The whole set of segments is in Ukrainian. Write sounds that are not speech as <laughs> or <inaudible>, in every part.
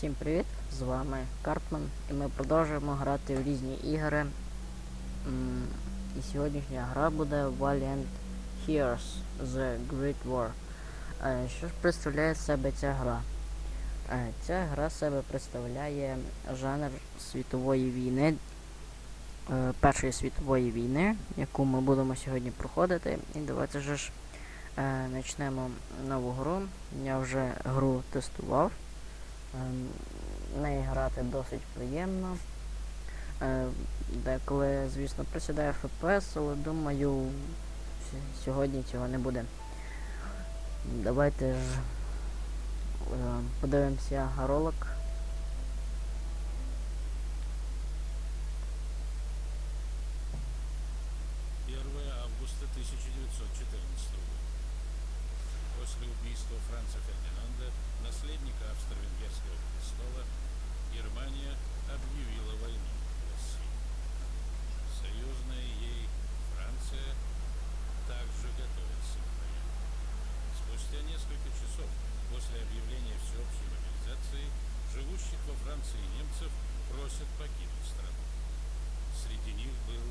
Всім привіт! З вами Карпман і ми продовжуємо грати в різні ігри. І сьогоднішня гра буде Valiant Heroes The Great War. Е, Що ж представляє себе ця гра? Е, Ця гра себе представляє жанр світової війни, е, Першої світової війни, яку ми будемо сьогодні проходити. І давайте же ж почнемо нову гру. Я вже гру тестував. Ем, неї грати досить приємно. Е, Деколи, звісно, присідає FPS, але думаю, сьогодні цього не буде. Давайте ж е, подивимося ролик. Августа 1914 года. После убийства Франца Фердинанда, наследника австро-венгерского престола, Германия объявила войну России. Союзная ей Франция также готовится к войне. Спустя несколько часов после объявления всеобщей мобилизации живущих во Франции немцев просят покинуть страну. Среди них был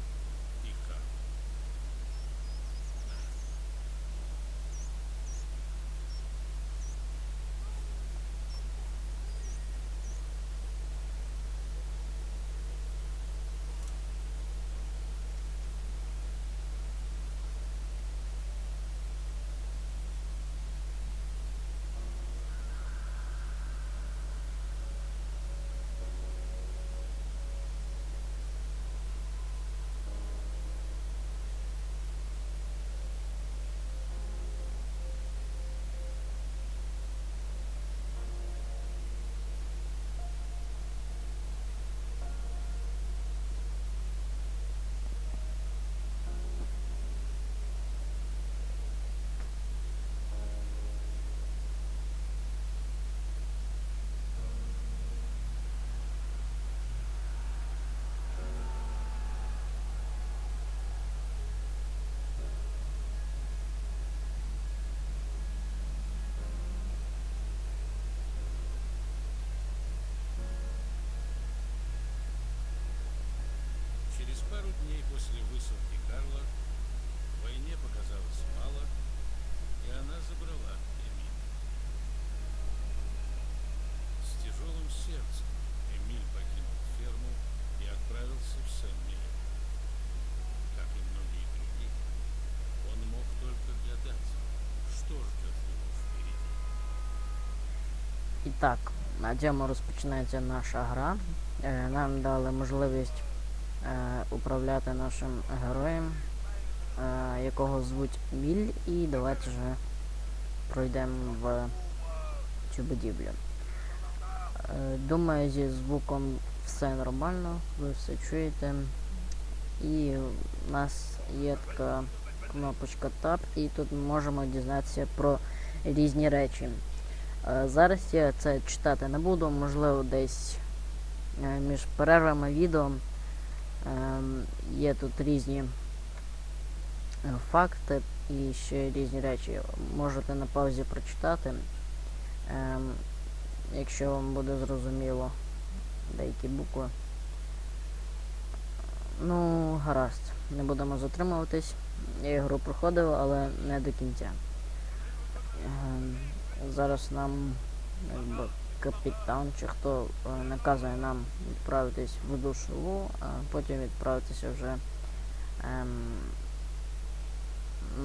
после высылки Карла в войне показалось мало, и она забрала Эмиль. С тяжелым сердцем Эмиль покинул ферму и отправился в Сен-Милен. Как и многие другие, он мог только гадать, что ждет его впереди. І так, на цьому розпочинається наша гра. Е, Нам дали можливість е, управляти нашим героєм, е, якого звуть Міль, і давайте вже пройдемо в цю будівлю. Е, Думаю, зі звуком все нормально, ви все чуєте. І у нас є така кнопочка Tab, і тут ми можемо дізнатися про різні речі. Е, Зараз я це читати не буду, можливо, десь е, між перервами відео є тут різні е, факти і ще різні речі. Можете на паузі прочитати, ем, якщо вам буде зрозуміло деякі букви. Ну, гаразд, не будемо затримуватись. Я ігру проходив, але не до кінця. Ем, Зараз нам якби, капітан чи хто е, наказує нам відправитись в душову, а потім відправитися вже ем,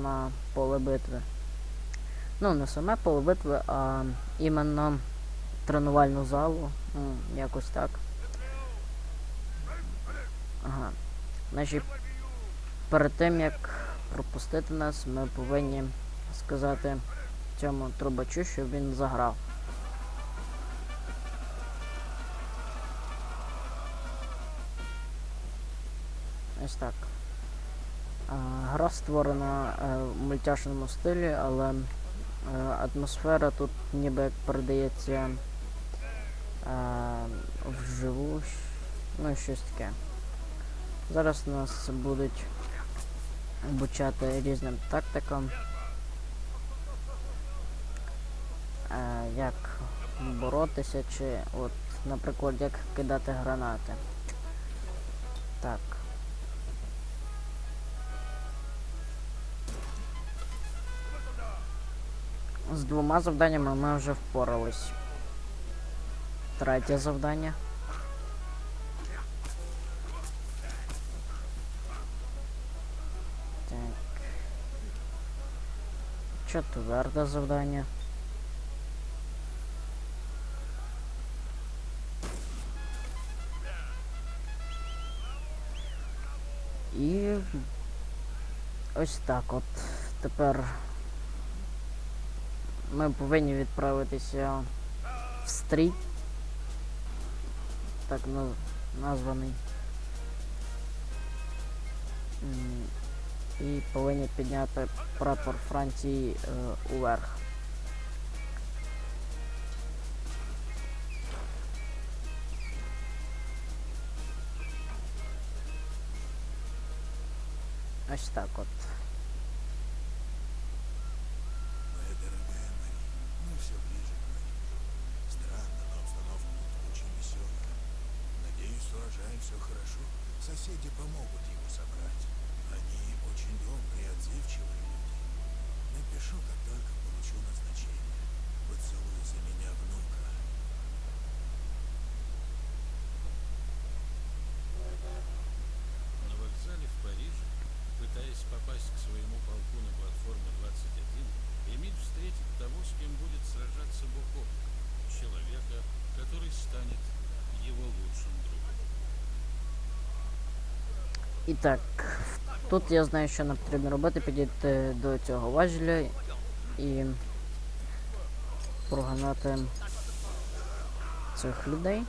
на поле битви. Ну, не саме поле битви, а іменно тренувальну залу. Ну, якось так. Ага. Значить, перед тим як пропустити нас, ми повинні сказати цьому трубачу, щоб він заграв. Ось так. Гра створена е, в мультяшному стилі, але е, атмосфера тут ніби як передається е, вживу, ну щось таке. Зараз нас будуть обучати різним тактикам. Е, як боротися, чи от, наприклад, як кидати гранати. Так. З двома завданнями ми вже впорались. Третє завдання. Так. Четверте завдання. І ось так от. Тепер ми повинні відправитися в стрій. Так названий. І повинні підняти прапор Франції е, уверх. Соседи помогут его собрать. Они очень добрые и отзывчивые люди. Напишу, как только получу назначение. Поцелуй за меня внука. І так, тут я знаю, що нам потрібно робити, підійти до цього важеля і проганати цих людей.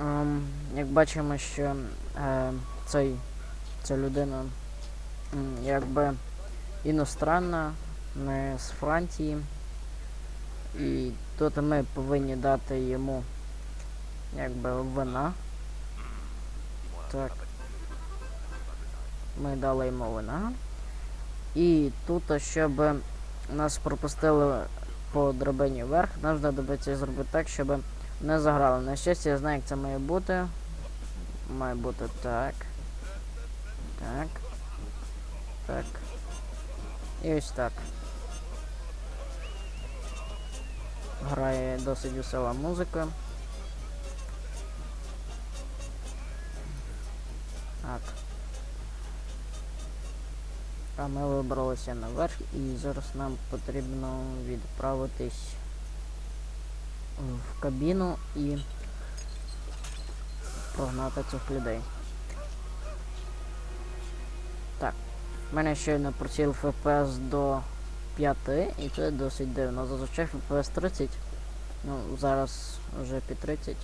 Ем, як бачимо, що е, цей, ця людина якби іностранна, не з Франції. І тут ми повинні дати йому якби вина. Так. Ми дали йому вина. І тут, щоб нас пропустили по драбині вверх, нам знадобиться зробити так, щоб не заграли. На щастя, я знаю, як це має бути. Має бути так. Так. Так. І ось так. Грає досить весела музика. Так. А ми вибралися наверх і зараз нам потрібно відправитись в кабіну і прогнати цих людей. Так. У мене щойно просів FPS до 5, і це досить дивно. Зазвичай FPS 30. Ну, зараз вже під 30.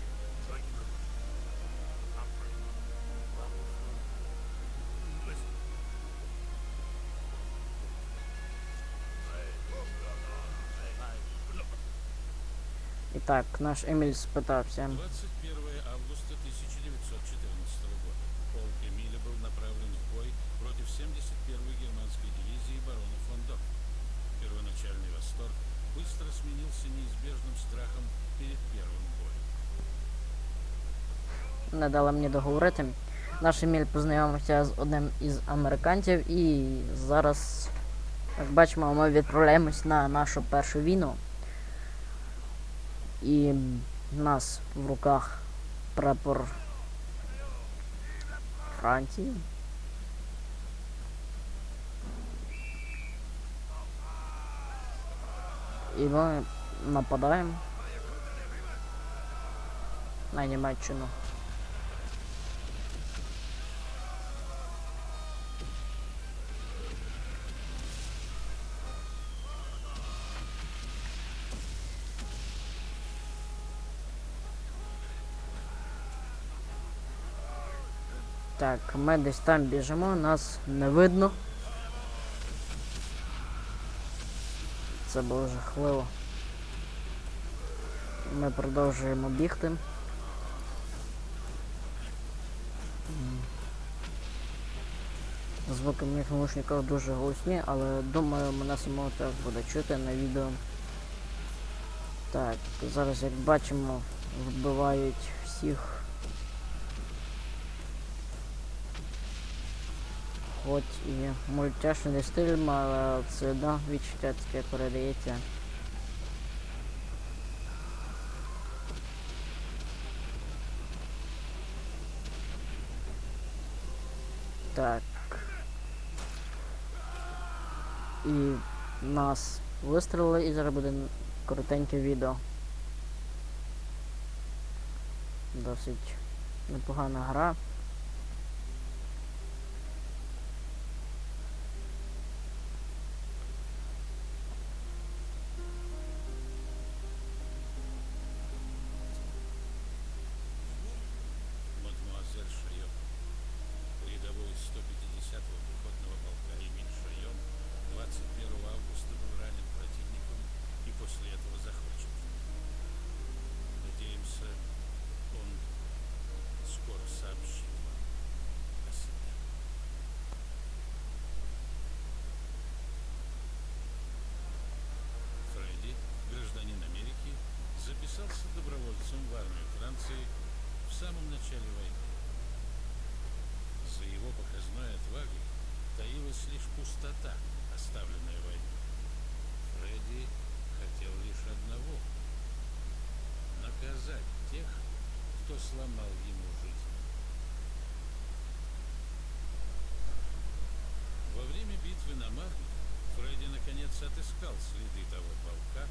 І так, наш Еміль спитався. 21 августа 1914 года. Полк Эмиля был направлен в бой против 71-й германской дивизии барона фон Док. Первоначальный восторг быстро сменился неизбежным страхом перед первым боем. не дала мені договорити. Наш Еміль познайомився з одним із американців і зараз, як бачимо, ми відправляємось на нашу першу війну. І в нас в руках прапор Франції. І ми нападаємо на Німеччину. Так, ми десь там біжимо, нас не видно. Це було жахливо. Ми продовжуємо бігти. Звуки в моїх наушниках дуже голосні, але думаю, мене самого теж буде чути на відео. Так, зараз як бачимо, вбивають всіх. Хоч і мультяшний стиль, але це да, відчуття таке передається. Так. І нас вистрілили і зараз буде коротеньке відео. Досить непогана гра. Самом начале войны. За его показной отвагой таилась лишь пустота, оставленная войной. Фредди хотел лишь одного — наказать тех, кто сломал ему жизнь. Во время битвы на Марне Фредди наконец отыскал следы того полка,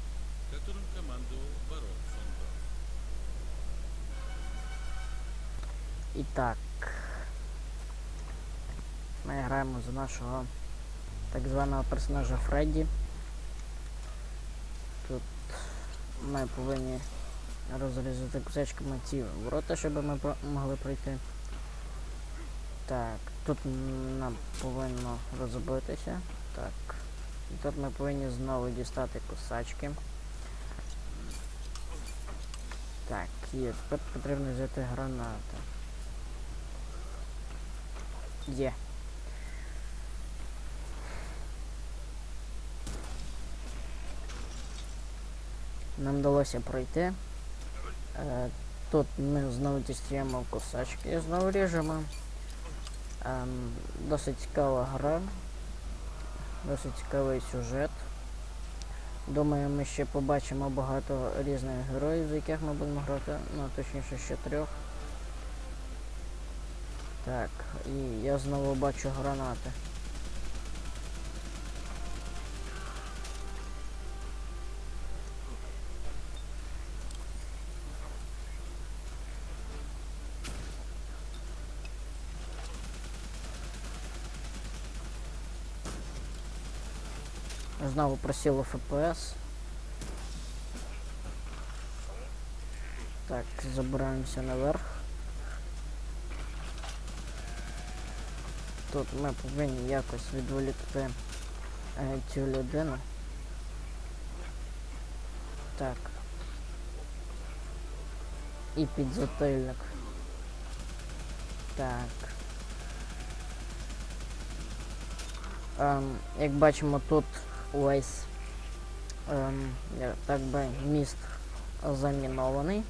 которым командовал барон фон Браун. І так. Ми граємо за нашого так званого персонажа Фредді. Тут ми повинні розрізати кусочками ці ворота, щоб ми могли пройти. Так, тут нам повинно розбитися. Так. І тут ми повинні знову дістати кусачки. Так, є. Тепер потрібно взяти гранати. Є. Нам вдалося пройти. Е, тут ми знову дістаємо кусачки і знову ріжемо. Ем, досить цікава гра. Досить цікавий сюжет. Думаю, ми ще побачимо багато різних героїв, з яких ми будемо грати, ну точніше ще трьох. Так, і я знову бачу гранати. Знову просіло ФПС. Так, забираємося наверх. Тут ми повинні якось відволікти е, цю людину. Так. І підзатильник. Так. Ем, як бачимо, тут увесь ем, так би міст замінований.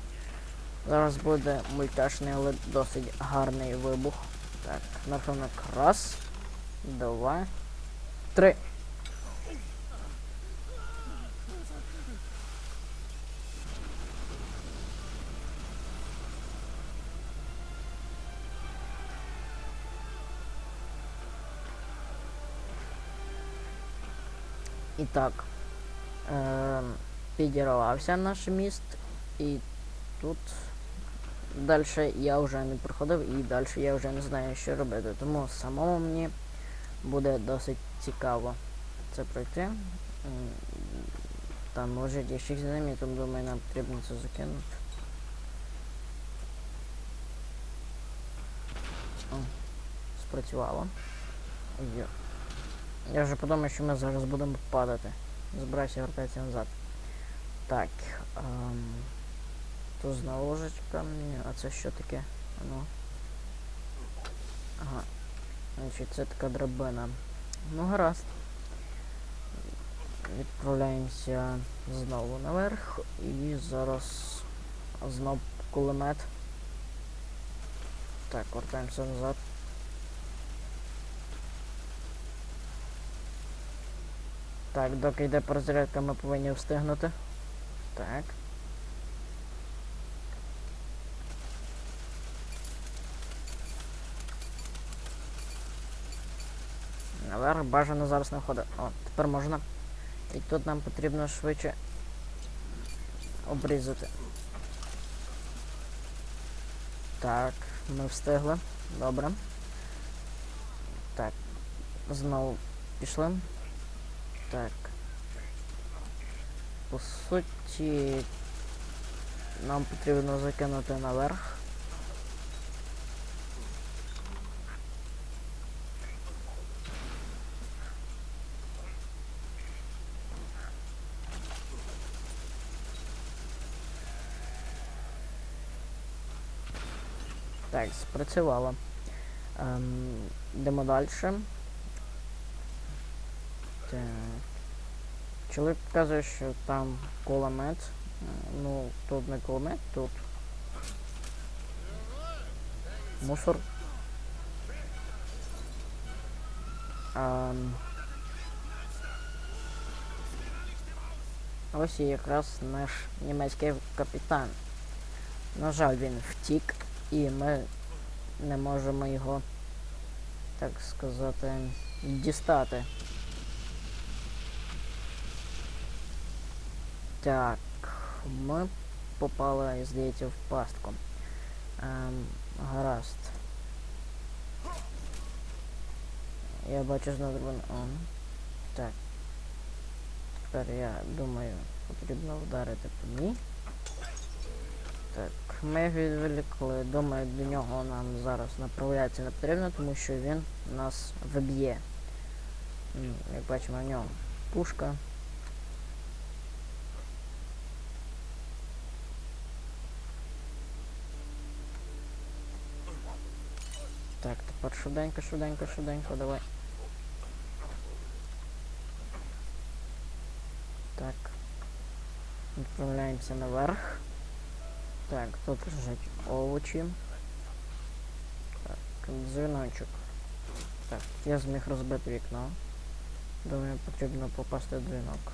Зараз буде мультяшний, але досить гарний вибух. Так, на рахунок раз, два, три. І так, е, підірвався наш міст, і тут далі я вже не проходив і далі я вже не знаю, що робити. Тому самому мені буде досить цікаво це пройти. Там лежить ящик з динамітом, думаю, нам потрібно це закинути. О, спрацювало. Йо. Я вже подумав, що ми зараз будемо падати. Збирайся вертатися назад. Так. Ем, тут знову ложечка. Ні, А це що таке? Ну. Ага. Значить, це така драбина. Ну, гаразд. відправляємося знову наверх і зараз знов кулемет. Так, вертаємося назад. Так, доки йде перезарядка, ми повинні встигнути. Так. Наверх бажано зараз не входить. О, тепер можна. І тут нам потрібно швидше обрізати. Так, ми встигли. Добре. Так. Знову пішли. Так. По суті, нам потрібно закинути наверх. Так, спрацювало. Ем, йдемо далі. Так. Чоловік показує, що там кулемет. Е, Ну, тут не кулемет, тут. Мусор. Ем, ось і якраз наш німецький капітан. На жаль, він втік, і ми не можемо його, так сказати, дістати. Так, ми попали, здається, в пастку. Ем, гаразд. Я бачу знову. Так. Тепер я думаю, потрібно вдарити по ній. Так, ми відволікли. Думаю, до нього нам зараз направлятися не потрібно, тому що він нас виб'є. Як бачимо, в нього пушка. Так, тепер швиденько, швиденько, швиденько, давай. Так. Відправляємося наверх. Так, тут лежать овочі. Так, дзвіночок. Так, я зміг розбити вікно. Думаю, потрібно попасти в дзвінок.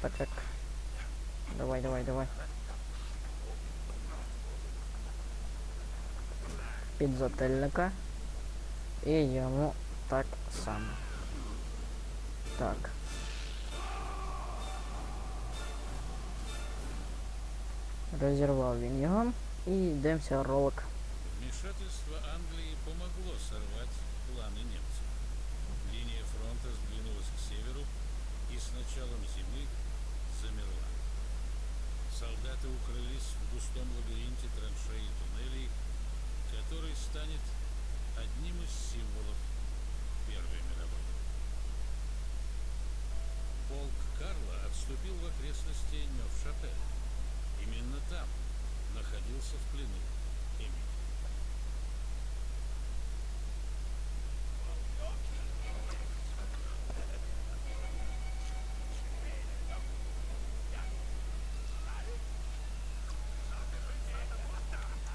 Так, так. Давай, давай, давай. Підзательника. І йому так само. Так. Розірвав він його. І йдемося ролик. Вмешательство Англии помогло сорвать планы немцев. Линия фронта сдвинулась к северу и с началом зимы замерла. Солдаты укрылись в густом лабиринте траншей и туннелей, который станет одним из символов Первой мировой. Полк Карла отступил в окрестности Нёв-Шапель. Именно там находился в плену Эмиль.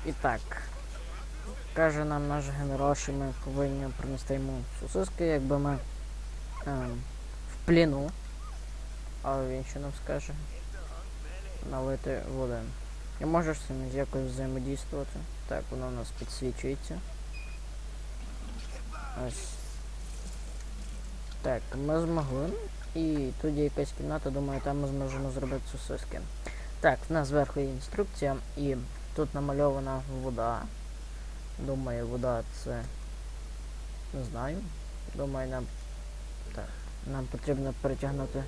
І. Каже нам наш генерал, що ми повинні принести йому сосиски, якби ми ем, в пліну. А він що нам скаже? Налити води. І можеш з цим якось взаємодійствувати. Так, воно у нас підсвічується. Ось. Так, ми змогли. І тут є якась кімната, думаю, там ми зможемо зробити сосиски. Так, в нас зверху є інструкція і тут намальована вода. Думаю, вода це. Не знаю. Думаю, нам. Так. Нам потрібно перетягнути.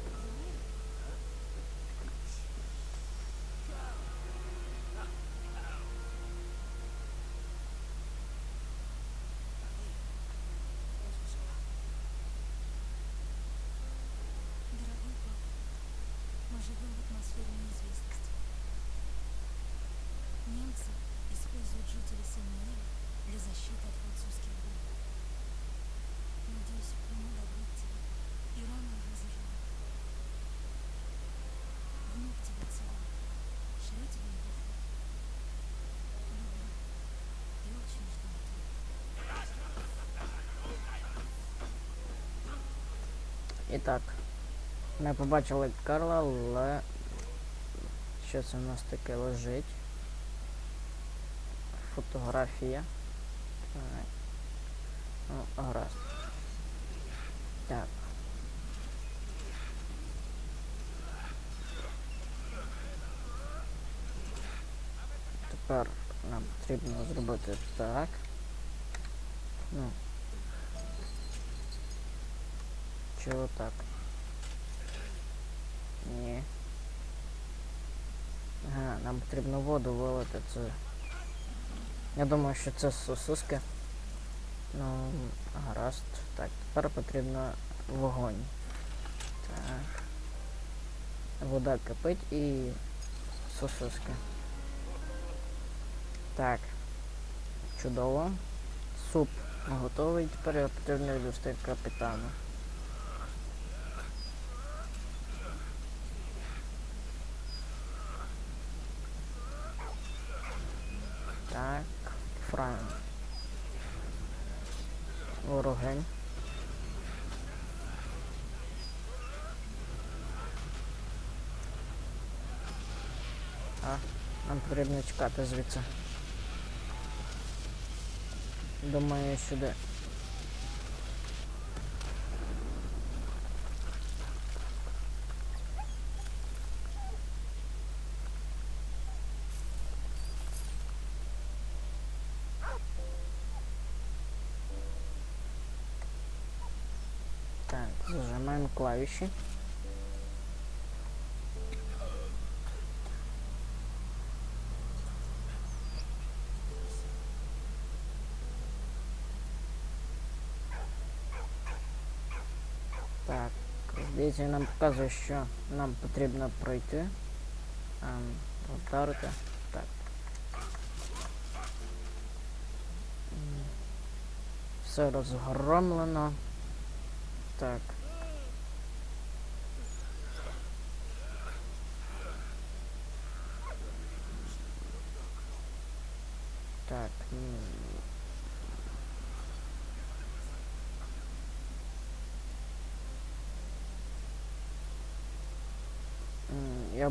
І так. Ми побачили Карла, але що це в нас таке лежить? Фотографія. Ну, гаразд. Так. Тепер нам потрібно зробити так. Ну. Чи отак? Ні. Ага, нам потрібно воду вилити це. Я думаю, що це сосиски. Ну, гаразд. Так, тепер потрібно вогонь. Так. Вода кипить і сосиски. Так. Чудово. Суп готовий. Тепер його потрібно відвести капітану. Так, Фран. Ворогень. А, нам потрібно чекати звідси. Думаю, сюди. Так, зажимаем клавиши. Так, він нам показує, що нам потрібно пройти. Ем, вдарити. Так. Все розгромлено. Так.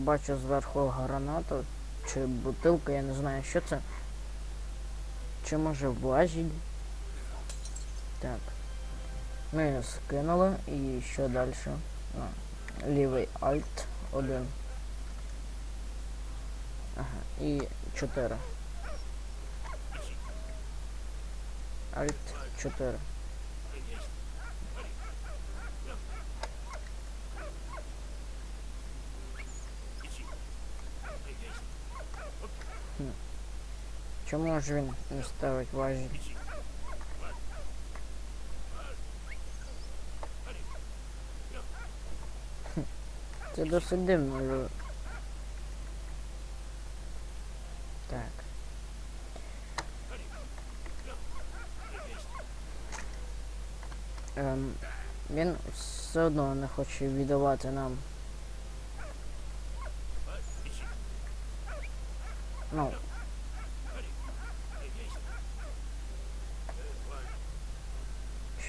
Бачу зверху гранату чи бутилка, я не знаю, що це. Чи може важіль? Так. Ми скинули і що далі? Лівий Alt 1. Ага, і 4. Alt 4. Чому ж він не ставить важіль? Це досить дивно. але- Так. Ем, він все одно не хоче віддавати нам.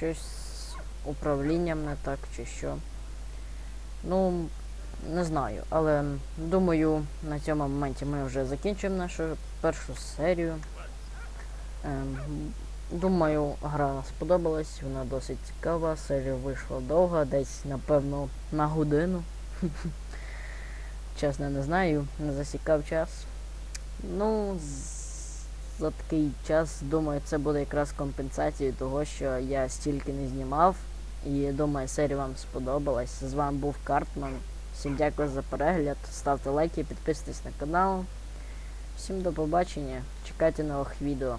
Щось з управлінням не так чи що. Ну, не знаю, але думаю, на цьому моменті ми вже закінчимо нашу першу серію. Ем, думаю, гра сподобалась, вона досить цікава, серія вийшла довга, десь, напевно, на годину. <laughs> Чесно, не знаю, не засікав час. Ну, за такий час, думаю, це буде якраз компенсацією того, що я стільки не знімав. І думаю, серія вам сподобалась. З вами був Картман. Всім дякую за перегляд. Ставте лайки, підписуйтесь на канал. Всім до побачення. Чекайте нових відео.